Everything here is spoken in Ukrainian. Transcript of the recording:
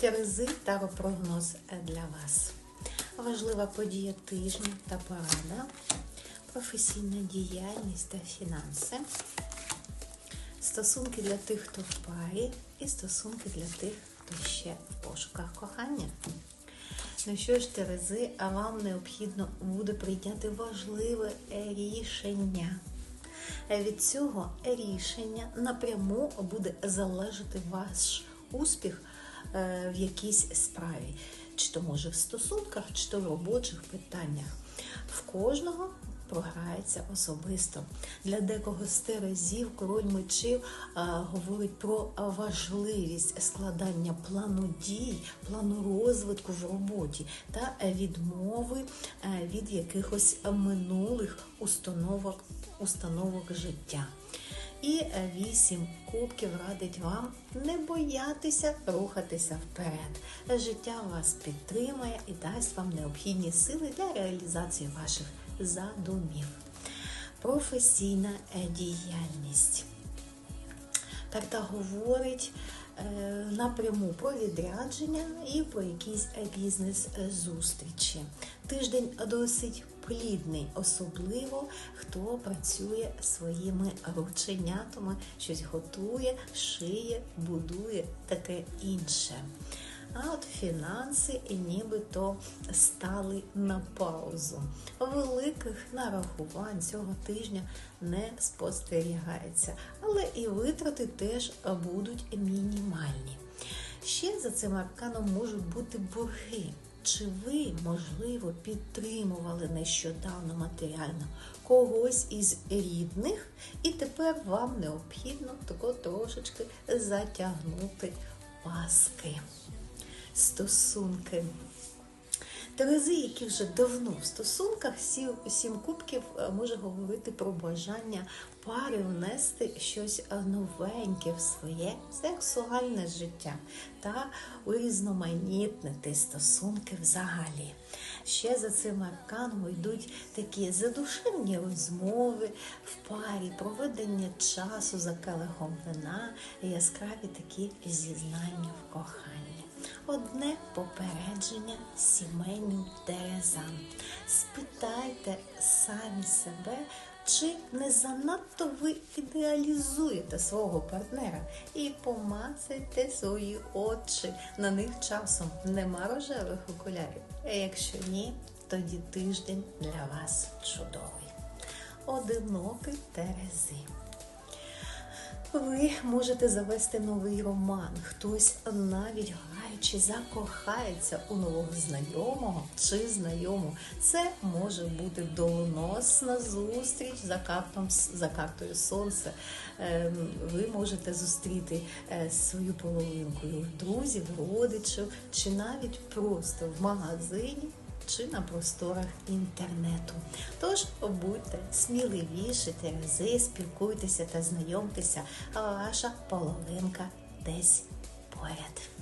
Терези таропрогноз для вас. Важлива подія тижня та порада, професійна діяльність та фінанси, стосунки для тих, хто в парі, і стосунки для тих, хто ще в пошуках кохання. Ну що ж, Терези, а вам необхідно буде прийняти важливе рішення. Від цього рішення напряму буде залежати ваш успіх в якійсь справі, чи то може в стосунках, чи то в робочих питаннях. В кожного програється особисто. Для декого з терезів король мечів а, говорить про важливість складання плану дій, плану розвитку в роботі та відмови від якихось минулих установок, установок життя. І вісім кубків радить вам не боятися рухатися вперед. Життя вас підтримає і дасть вам необхідні сили для реалізації ваших задумів. Професійна діяльність. Карта говорить е, напряму про відрядження і про якісь бізнес-зустрічі. Тиждень досить плідний, особливо хто працює своїми рученятами, щось готує, шиє, будує таке інше. А от фінанси нібито стали на паузу. Великих нарахувань цього тижня не спостерігається, але і витрати теж будуть мінімальні. Ще за цим арканом можуть бути борги. Чи ви, можливо, підтримували нещодавно матеріально когось із рідних, і тепер вам необхідно тако трошечки затягнути паски, стосунки. Терези, які вже давно в стосунках, сім кубків може говорити про бажання пари внести щось новеньке в своє сексуальне життя та урізноманітнити стосунки взагалі. Ще за цим арканом йдуть такі задушевні розмови в парі, проведення часу за келихом вина, яскраві такі зізнання в коханні. Одне попередження сімейним терезам. Спитайте самі себе, чи не занадто ви ідеалізуєте свого партнера і помацайте свої очі. На них часом нема рожевих окулярів. А якщо ні, тоді тиждень для вас чудовий. Одинокий терези. Ви можете завести новий роман. Хтось навіть граючи закохається у нового знайомого чи знайому. Це може бути доленосна зустріч за картом, за картою сонця. Ем, ви можете зустріти е, свою половинку друзів, родичів, чи навіть просто в магазині чи на просторах інтернету. Тож будьте сміливіші, терези, спілкуйтеся та знайомтеся, а ваша половинка десь поряд.